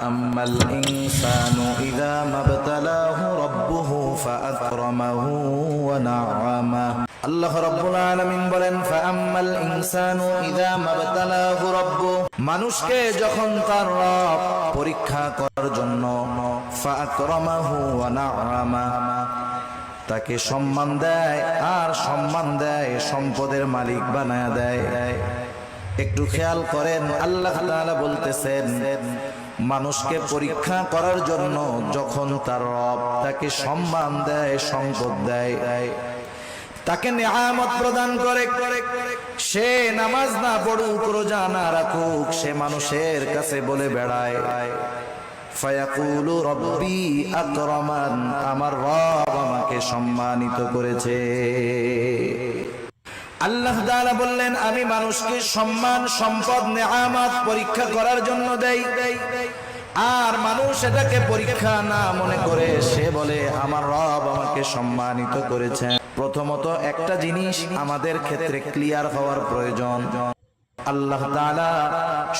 فأما الإنسان إذا ما ابتلاه ربه فأكرمه ونعمه আল্লাহ রাব্বুল আলামিন বলেন ফাআম্মাল ইনসানু ইযা মাবতালাহু রাব্বু মানুষকে যখন তার রব পরীক্ষা করার জন্য ফাআকরামাহু ওয়া না'আমা তাকে সম্মান দেয় আর সম্মান দেয় সম্পদের মালিক বানায় দেয় একটু খেয়াল করেন আল্লাহ তাআলা বলতেছেন মানুষকে পরীক্ষা করার জন্য যখন তার রব তাকে সম্মান দেয়, সম্পদ দেয়, তাকে নেয়ামত প্রদান করে। সে নামাজ না পড়ুক, রোজা না রাখুক, সে মানুষের কাছে বলে বেড়ায়, ফায়াকুলু রব্বি আকরামান আমার রব আমাকে সম্মানিত করেছে। আল্লাহ তাআলা বললেন, আমি মানুষকে সম্মান, সম্পদ, নেয়ামত পরীক্ষা করার জন্য দেই। আর মানুষ এটাকে পরীক্ষা না মনে করে, সে বলে, আমার রব আমাকে সম্মানিত করেছেন। প্রথমত একটা জিনিস আমাদের ক্ষেত্রে ক্লিয়ার হওয়ার প্রয়োজন। আল্লাহ তাআলা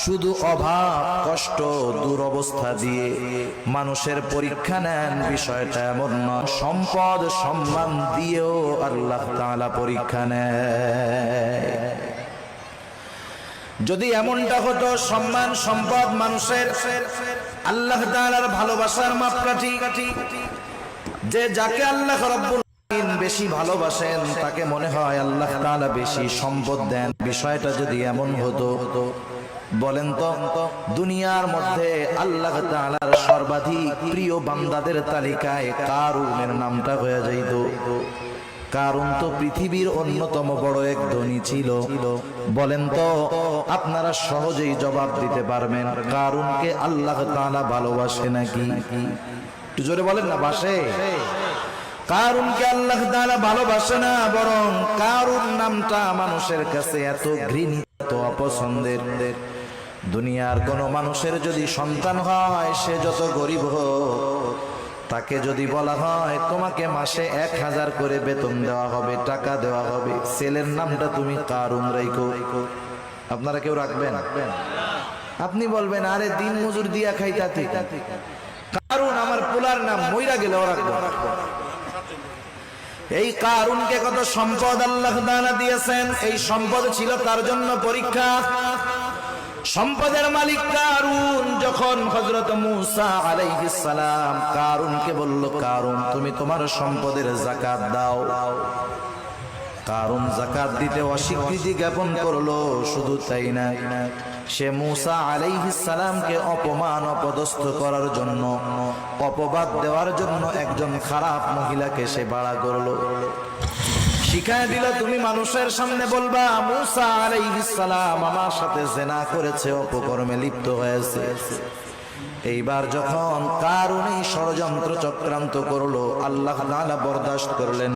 শুধু অভাব, কষ্ট, দুরবস্থা দিয়ে মানুষের পরীক্ষা নেন। বিষয়টা এমন নয় সম্পদ, সম্মান দিয়েও আল্লাহ তাআলা পরীক্ষা যদি এমনটা হতো, সম্মান, সম্পদ মানুষের, আল্লাহ তাআলার ভালোবাসার মাপকাঠি, যে যাকে আল্লাহ রব্বুল বেশি ভালোবাসেন, তাকে মনে হয় আল্লাহ বেশি সম্পদ দেন। বিষয়টা যদি এমন হতো, বলেন তো, দুনিয়ার মধ্যে আল্লাহ সর্বাধিক প্রিয় বান্দাদের তালিকায় কারুনের নামটা হয়ে যাইত? কারণ তো পৃথিবীর অন্যতম বড় এক ধনী ছিল। বলেন তো, আপনারা সহজেই জবাব দিতে পারবেন কারুনকে আল্লাহ তাআলা ভালোবাসে নাকি? একটু জোরে বলেন না, বাসে। কারুনকে আল্লাহ তাআলা ভালোবাসে না, বরং কারুন নামটা মানুষের কাছে এত ঘৃণিত, অপছন্দের। দুনিয়ার কোন মানুষের যদি সন্তান হয়, সে যত গরিব হোক, তাকে যদি বলা হয়, তোমাকে মাসে এক হাজার করে বেতন দেওয়া হবে, টাকা দেওয়া হবে, ছেলের নামটা তুমি কারুন রাইকো আপনারা কেউ রাখবেন? আপনি বলবেন, আরে দিন মজুর দিয়া খাই তাতে কারুন আমার পোলার নাম মইরা গেলে ওরা এই কারুনকে কত সম্পদ আল্লাহ দানা দিয়েছেন? এই সম্পদ ছিল তার জন্য পরীক্ষা। সম্পদের মালিক কারুন, যখন হজরত মুসা আলাইহিসালাম কারুনকে বলল, কারুন, তুমি তোমার সম্পদের জাকাত দাও। কারুন জাকাত দিতে অস্বীকৃতি জ্ঞাপন করল, শুধু তাই না। সে মুসা সালামকে অপমান, অপদস্থ করার জন্য, অপবাদ দেওয়ার জন্য একজন খারাপ মহিলাকে সে বাড়া করল। শিখায় দিল, তুমি মানুষের সামনে বলবা, মুসা সালাম আমার সাথে জেনা করেছে, অপকর্মে লিপ্ত হয়েছে। এইবার যখন কারণেই ষড়যন্ত্র চক্রান্ত করল, আল্লাহ বরদাস্ত করলেন।